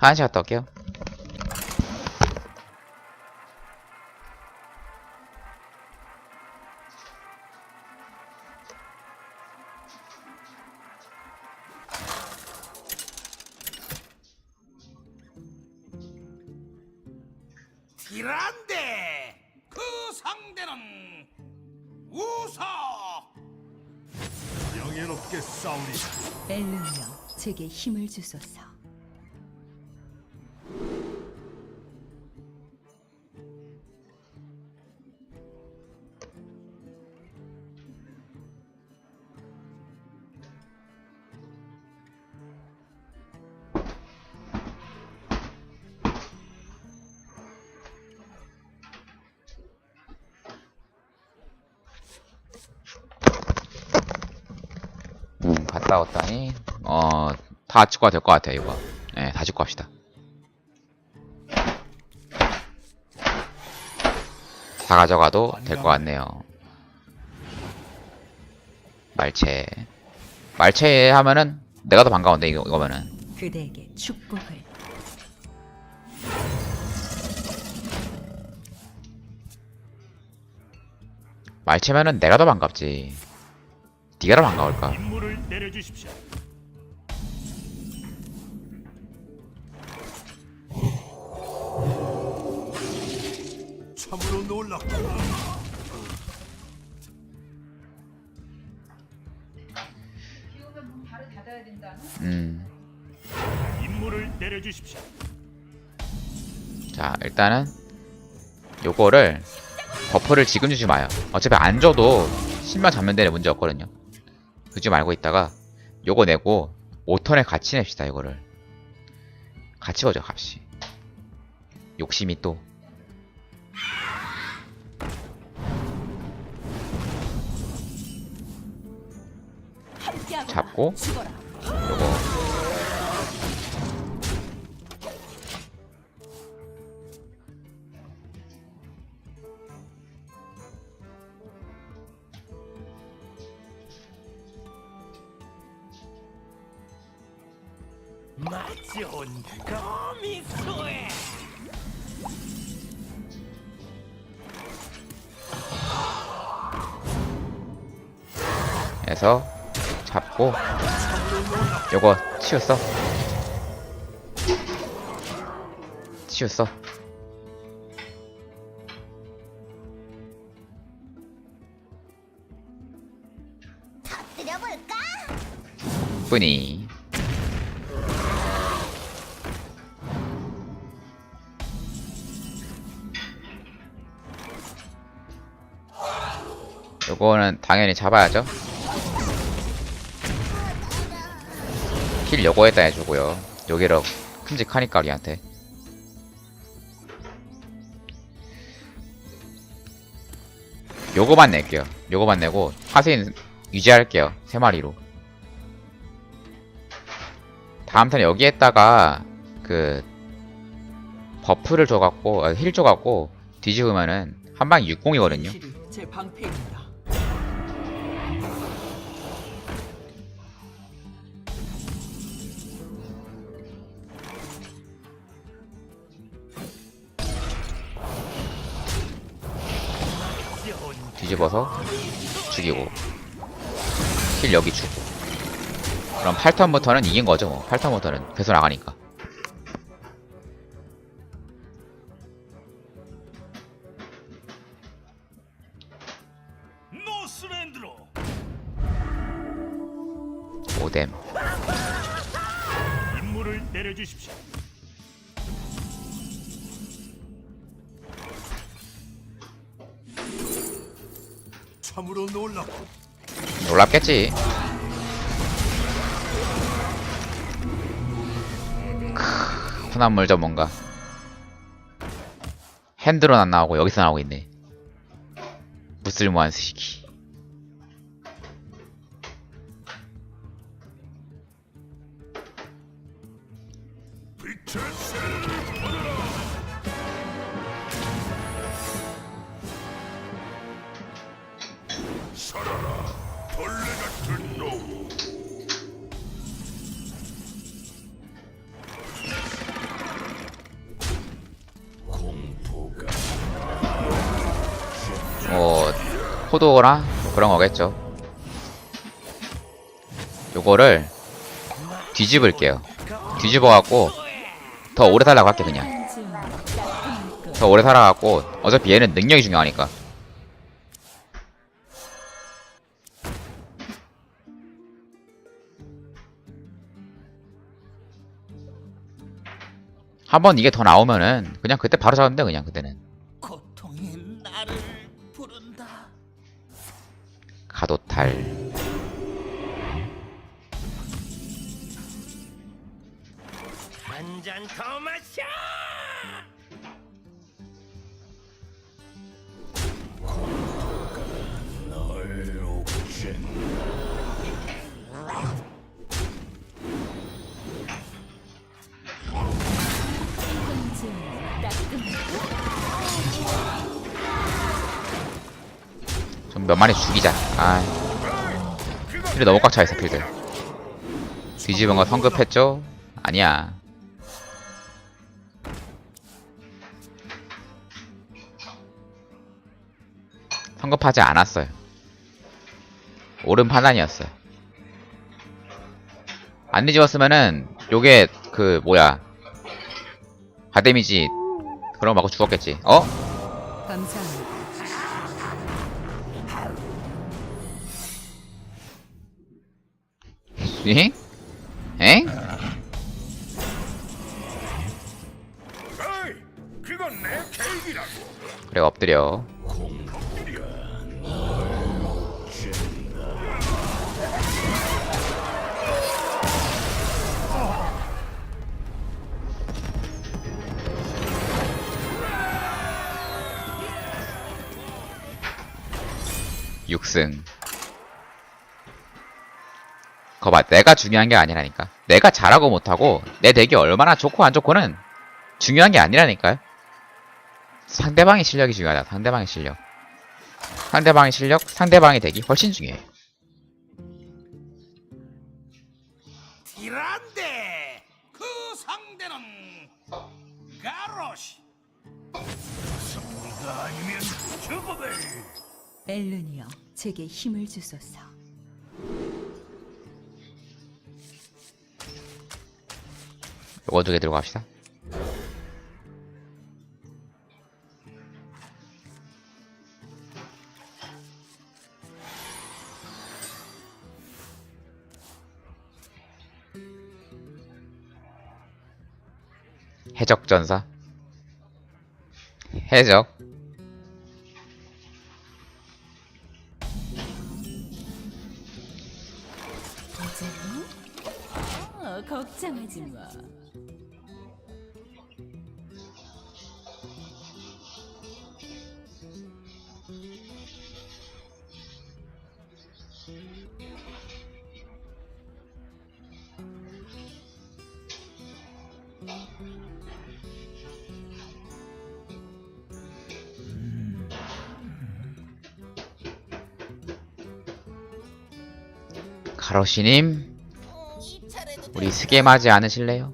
화장실 갔다 올게요. 기란데 그 상대는 우서 명예롭게 싸우리 엘르며 제게 힘을 주소서. 음, 갔다 왔다니, 어, 다 찍고 가될 것 같아요, 이거. 네, 다 찍고 갑시다. 다 가져가도 될 것 같네요. 말체. 말체 하면은, 내가 더 반가운데, 이거, 이거면은. 그대에게 축복을. 말체면은 내가 더 반갑지. 더 반가울까? 임무를 내려주십시오 참으로 놀랍구나 음. 임무를 내려주십시오 자, 일단은, 요거를, 버프를 지금 주지 마요. 어차피 안 줘도, 신만 잡는 데는 문제 없거든요. 그지 말고 있다가, 요거 내고, 5턴에 같이 냅시다, 이거를. 같이 거죠, 값이. 욕심이 또. 잡고, 요거. 맛 좋은 거미소에 해서, 잡고, 요거, 치웠어. 치웠어. 터뜨 요거는 당연히 잡아야죠. 킬 요거에다 해주고요. 여기로 큼직하니까 우리한테. 요거만 낼게요. 요거만 내고 하세인 유지할게요. 세 마리로. 다음 턴에 여기에다가 그 버프를 줘갖고 아, 힐 줘갖고 뒤집으면은 한 방에 60이거든요. 뒤집어서 죽이고 힐 여기 주고. 그럼 8턴부터는 이긴 거죠 뭐. 8턴부터는 계속 나가니까 크, 훈합물 전문가. 핸드론 안 나오고 여기서 나오고 있네. 무쓸모한 스시키 포도나 그런 거겠죠. 요거를 뒤집을게요. 뒤집어갖고 더 오래 살라고 할게 그냥. 더 오래 살아갖고 어차피 얘는 능력이 중요하니까. 한번 이게 더 나오면은 그냥 그때 바로 잡으면 돼 그냥 그때는 가도탈 몇 마리 죽이자. 아. 필드 너무 꽉 차있어 필드. 뒤집은 거 성급했죠? 아니야. 성급하지 않았어요. 옳은 판단이었어요. 안 뒤집었으면은 요게 그 뭐야. 바데미지 그런 거 맞고 죽었겠지. 어? 감사합니다. 응? 엥? 계획이라고. 그래 엎드려 육승 거봐 내가 중요한 게 아니라니까 내가 잘하고 못하고 내 덱이 얼마나 좋고 안 좋고는 중요한 게 아니라니까요 상대방의 실력이 중요하다. 상대방의 실력. 상대방의 실력, 상대방의 덱이 훨씬 중요해. 티란데 그 상대는 가로시. 승리가 아니면 죽음을. 엘룬이여, 제게 힘을 주소서. 요거 두 개 들고 갑시다. 해적전사 해적 어, 걱정하지 마. 가로시님 우리 스겜하지 않으실래요?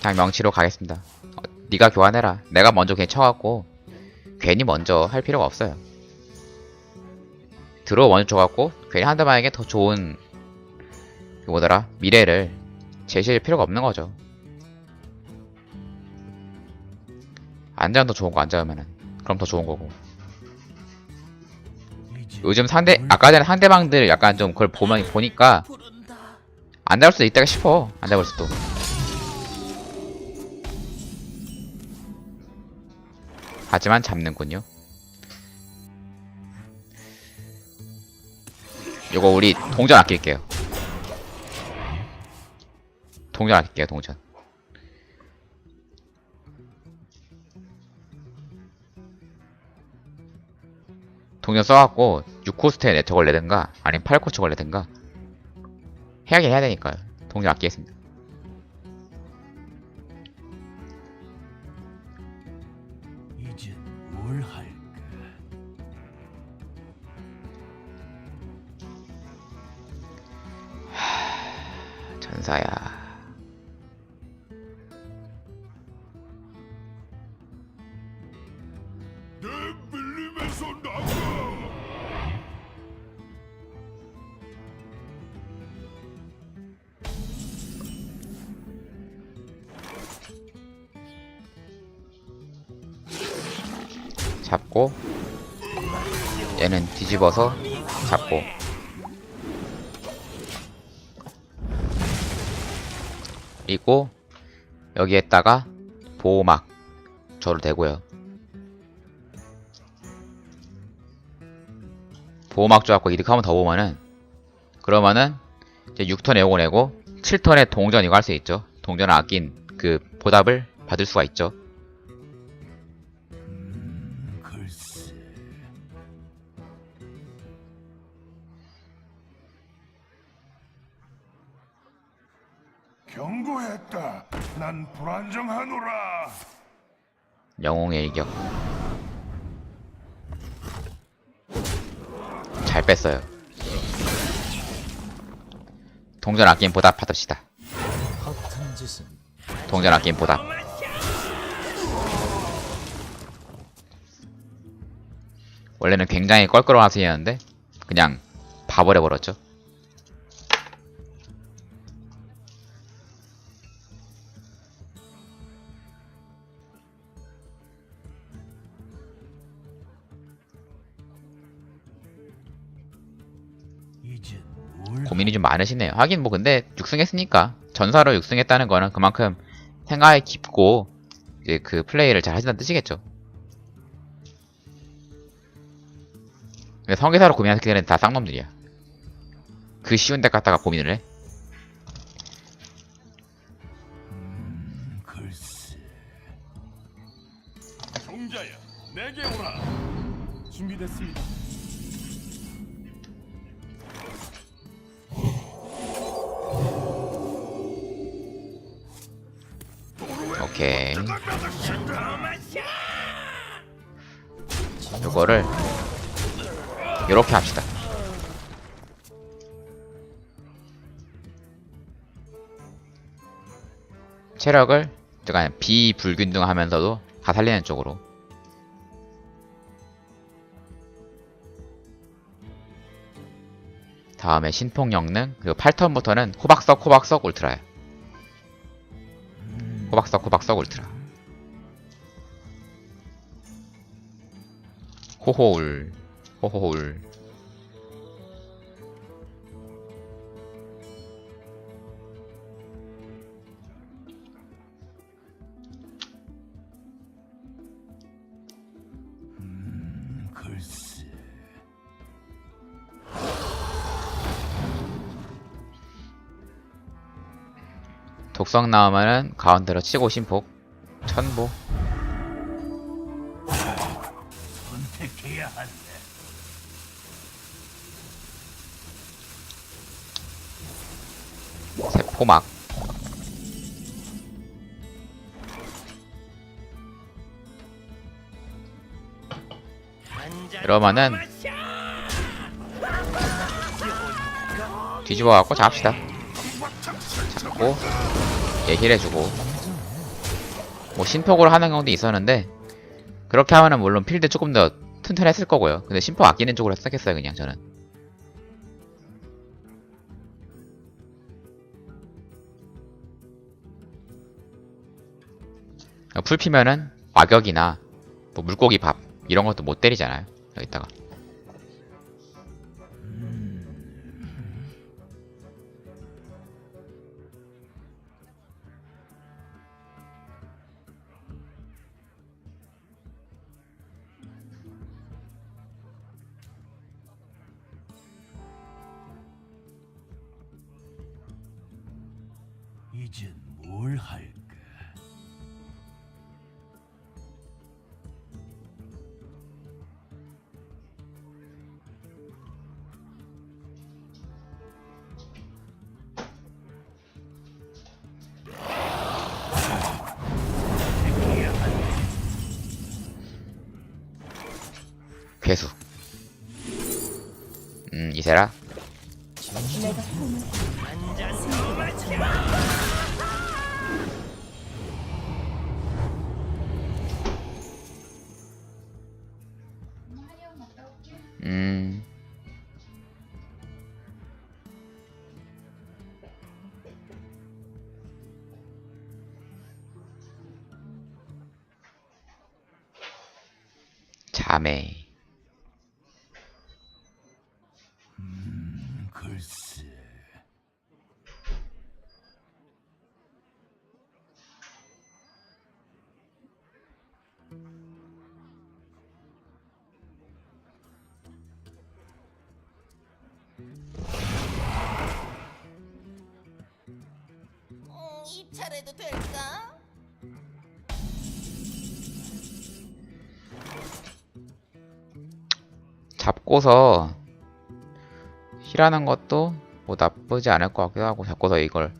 그냥 명치로 가겠습니다. 어, 네가 교환해라. 내가 먼저 괜히 쳐갖고 괜히 먼저 할 필요가 없어요. 들어 먼저 줘갖고 괜히 한대방에게 더 좋은 그 뭐더라 미래를 제시할 필요가 없는 거죠. 안 잡으면 더 좋은 거 안 잡으면은 그럼 더 좋은 거고. 요즘 상대 아까 전에 상대방들 약간 좀 그걸 보면 보니까 부른다. 안 잡을 수도 있다가 싶어. 안 잡을 수도. 하지만 잡는군요. 요거 우리 동전 아낄게요. 동전 아낄게요, 동전. 동전 써갖고 6코스트에 네 저걸 내든가 아니면 8코 저걸 내든가 해야긴 해야 되니까요. 동전 아끼겠습니다. 이제 뭘 할까? 전사야. 뒤집어서 잡고. 그리고 여기에다가 보호막 저를 대고요. 보호막 줘갖고 이득 한번 더 보면은 그러면은 이제 6턴에 요거 내고 7턴에 동전 이거 할 수 있죠. 동전을 아낀 그 보답을 받을 수가 있죠 경고했다. 난 불안정하노라. 영웅의 일격. 잘 뺐어요. 동전 아낀 보답 받읍시다. 허튼 짓은 동전 아낀 보답. 원래는 굉장히 껄끄러운 하수였는데 그냥 봐버려 버렸죠 고민이 좀 많으시네요 하긴 뭐 근데 6승했으니까 전사로 6승했다는 거는 그만큼 생각이 깊고 이제 그 플레이를 잘 하신다는 뜻이겠죠 근데 성기사로 고민하는 걔는 다 쌍놈들이야 그 쉬운 데 갖다가 고민을 해 음, 글쎄. 종자야, 내게 오라. 준비됐습니다. 거를 요렇게 합시다. 체력을 약간 비불균등하면서도 다 살리는 쪽으로. 다음에 신폭 영능 그리고 8턴부터는 호박석 호박석 울트라야 호박석 호박석 울트라 호호울. 호호울. 음, 글쎄. 독성 나오면은 가운데로 치고 신폭. 천보 세포막. 이러면은 뒤집어 갖고 잡읍시다. 잡고 얘 힐해주고. 뭐 신폭으로 하는 경우도 있었는데 그렇게 하면은 물론 필드 조금 더 튼튼했을 거고요. 근데 신폭 아끼는 쪽으로 선택했어요 그냥 저는 풀 피면은 와격이나 뭐 물고기 밥 이런 것도 못 때리잖아요 여기다가 이젠 뭘 할까? 자 잡고서 힐하는 것도 뭐 나쁘지 않을 것 같기도 하고 잡고서 이걸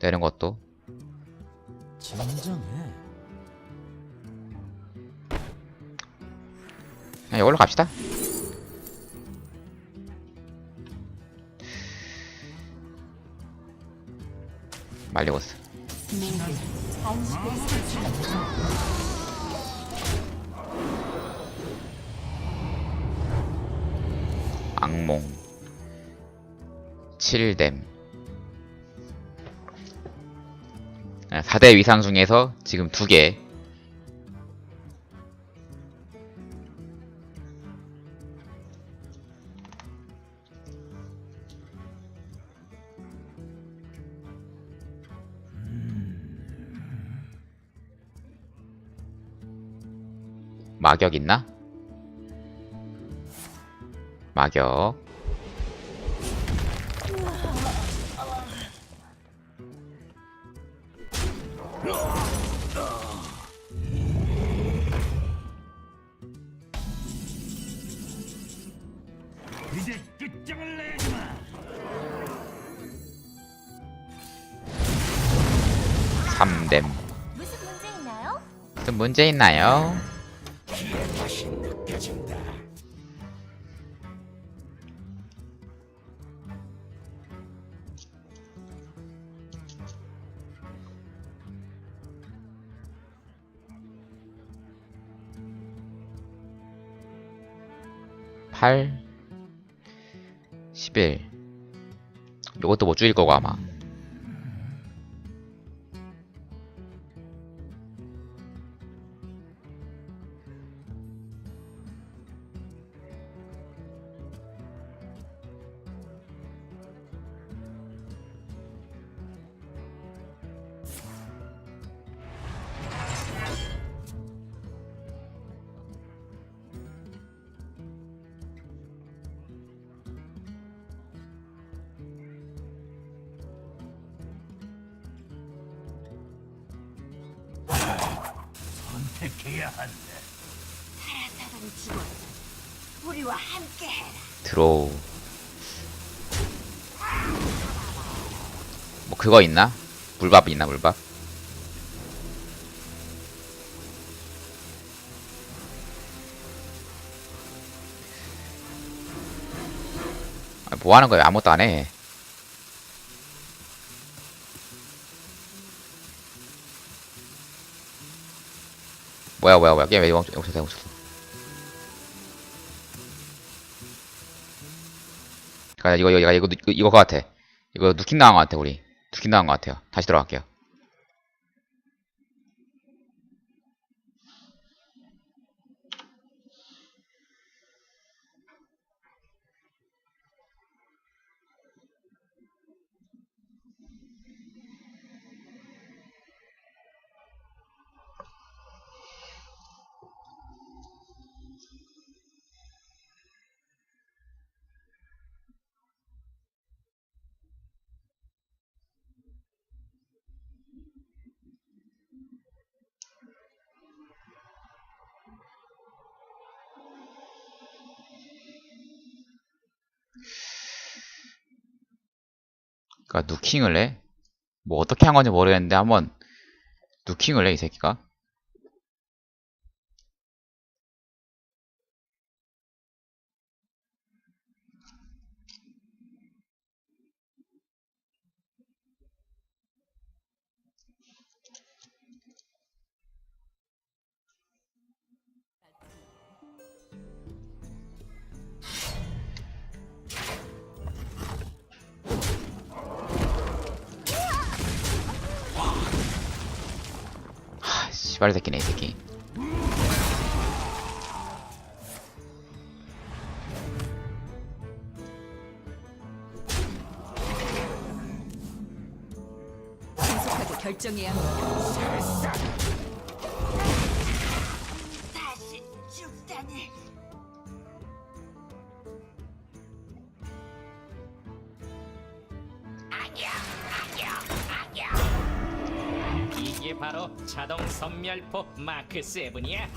내는 것도 진정해. 그냥 이걸로 갑시다. 말리고스. 악몽. 7댐. 4대 위상 중에서 지금 2개. 마격 있나? 마격 이제 끝장을 내지 마. 삼댐 무슨 문제 있나요? 무슨 문제 있나요? 팔, 십일. 요것도 못 줄일 거고 아마. 선택해야 한다. 사람이 죽었어. 우리와 함께 해라. 드로우 뭐 그거 있나? 물밥 있나 물밥? 아, 뭐 하는 거야? 아무것도 안 해. 뭐야 뭐야 게임 왜 멈췄어 멈췄어 아, 이거 이거 이거 이거 이거 같아. 이거 누킹 당한 거 같아 우리. 누킹 당한 거 같아요. 다시 들어갈게요. 그니까 누킹을 해? 뭐 어떻게 한 건지 모르겠는데 한번 누킹을 해 이 새끼가? 개빨 새끼네 이 새끼 결정해야 합니다. 바로 자동 선멸포 마크 7이야.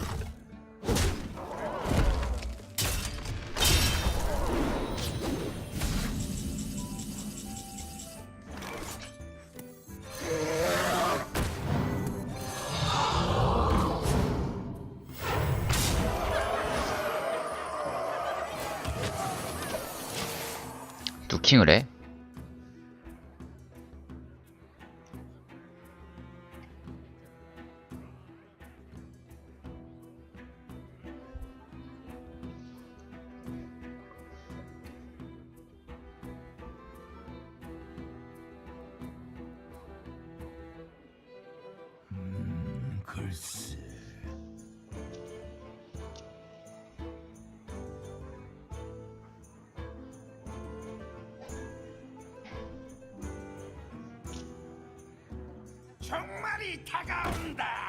누킹을 해? 정말이 다가온다.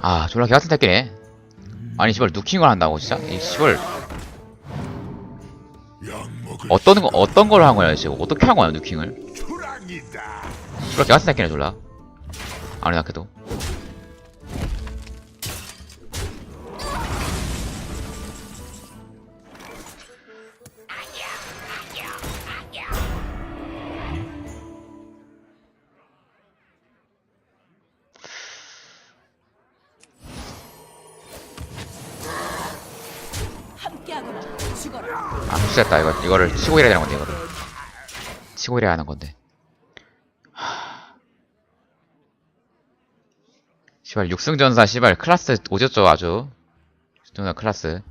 아 졸라 개같은 새끼네. 아니 씨발 누킹을 한다고 진짜? 이 씨발. 어떤 거 어떤 걸 한 거야 지금 어떻게 한 거야 누킹을. 졸라 개같은 새끼네 졸라. 아니 나그도. 함께 다 이거. 이거를 치고 이래야 되는 건데 이거를. 치고 이래야 하는 건데. 하... 씨발 6승 전사 씨발 클라스 오졌죠 아주. 6승 전사 클라스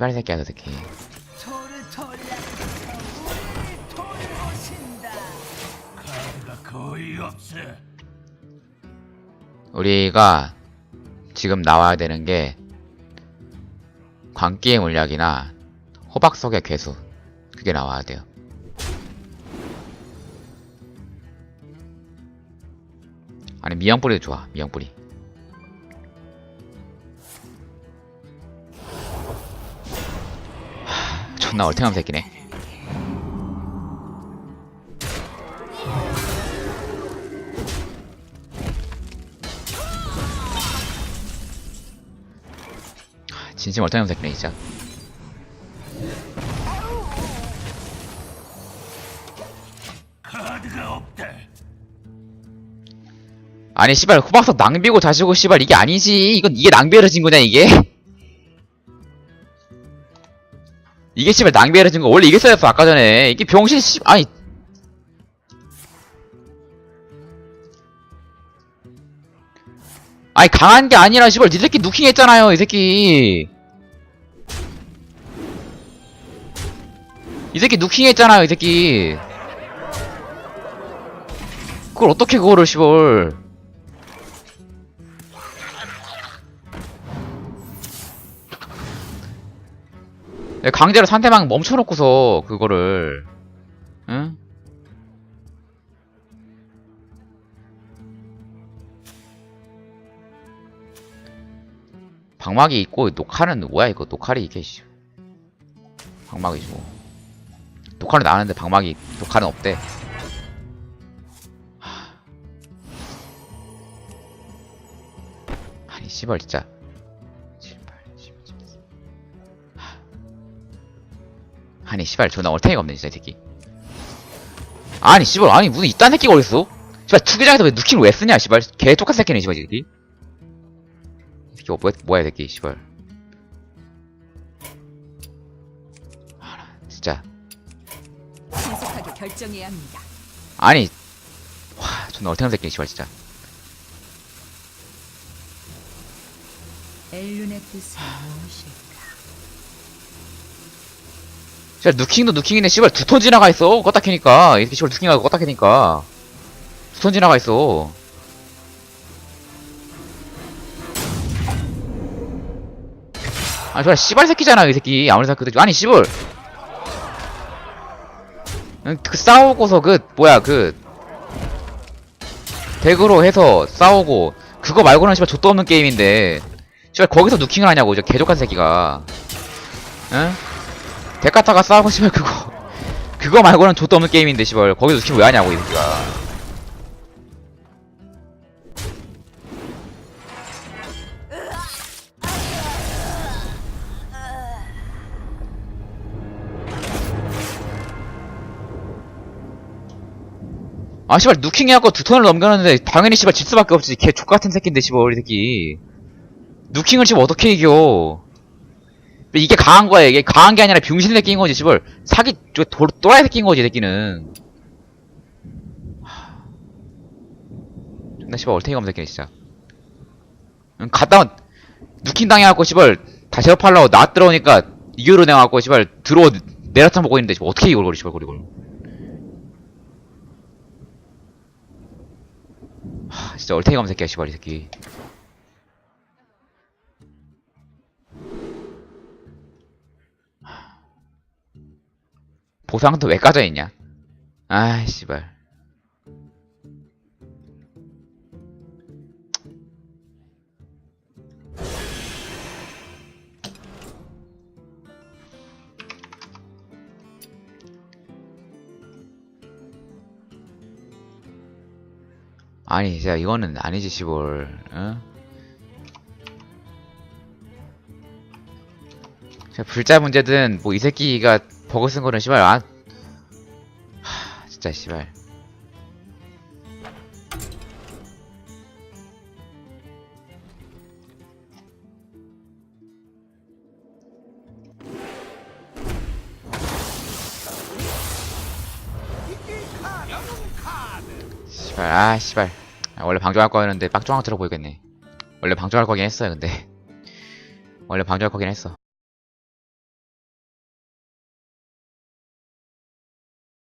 씨발 새끼야 저 새끼. 우리가 지금 나와야 되는 게 광기의 물약이나 호박 속의 괴수 그게 나와야 돼요. 아니 미양뿌리도 좋아 미양뿌리. 존나 얼탱한 새끼네. 진심 얼탱한 새끼네 진짜. 아니 씨발 호박석 낭비고 자시고 씨발 이게 아니지 이건 이게 낭비해진 거냐 이게 이게 씨발 낭비해진 거 원래 이게 써였어 아까 전에. 이게 병신 씨 아니. 아니 강한 게 아니라 씨발 니 새끼 누킹 했잖아요 이 새끼. 이 새끼 누킹 했잖아요 이 새끼. 그걸 어떻게 그거를 씨발 강제로 상대방 멈춰놓고서 그거를 응? 방막이 있고 녹화는 뭐야 이거 녹화리 이게 씨. 방막이고 녹화는 나왔는데 방막이 녹화는 없대 하. 아니 씨발 진짜 아니 씨발 존나 얼탱이가 없네 진짜 이 새끼. 아니 씨발 아니 무슨 이딴 새끼가 어딨어? 씨발 투기장에서 왜 누킹을 왜 쓰냐 씨발. 개 똑같은 새끼네 씨발 이 새끼. 이 새끼 뭐, 뭐야 이 새끼 씨발. 아, 나 진짜. 신속하게 결정해야 합니다. 아니 와 존나 얼탱한 새끼네 씨발 진짜. 엘룬의 뜻은 무엇일까? 씨발 누킹도 누킹인데 씨발 두 톤 지나가 있어. 껐다 캐니까. 이렇게 씨발 누킹하고 껐다 캐니까. 두 톤 지나가 있어. 아니 저라 씨발 새끼잖아 이 새끼. 아무리 생각해도. 아니 씨발. 응, 그 싸우고서 그 뭐야 그. 덱으로 해서 싸우고. 그거 말고는 씨발 족도 없는 게임인데. 씨발 거기서 누킹을 하냐고 저 개족한 새끼가. 응? 데카타가 싸우고 씨발 그거 그거 말고는 족도 없는 게임인데 씨발. 거기서 누킹 왜 하냐고 이 새끼가. 아 씨발 누킹 해갖고 두 턴을 넘겼는데 당연히 씨발 질 수밖에 없지. 개 족같은 새끼인데 씨발 이 새끼. 누킹을 씨발 어떻게 이겨 이게 강한 거야 이게. 강한 게 아니라 병신 새끼인 거지 씨발. 사기 저 도, 또라이 새끼인 거지 이 새끼는. 하... 존나 씨발 얼탱이 검 새끼네 진짜. 응, 갔다 누킹 당해갖고 씨발 다시 업하려고 나 들어오니까 이교로 내갖고 씨발 들어 내라탄 보고 있는데 씨발 어떻게 이걸 거리 씨발 거리 걸 하, 진짜 얼탱이 검 새끼야 씨발 이 새끼 보상도 왜 까져 있냐? 아이 씨발. 아니 진짜 이거는 아니지 시볼 응? 불자 문제든 뭐 이 새끼가 버그 쓴 거는 씨발 안 하, 진짜 씨발. 씨발 아 씨발. 아, 원래 방종할 거였는데 빡종왕 들어 보이겠네. 원래 방종할 거긴 했어요 근데. 원래 방종할 거긴 했어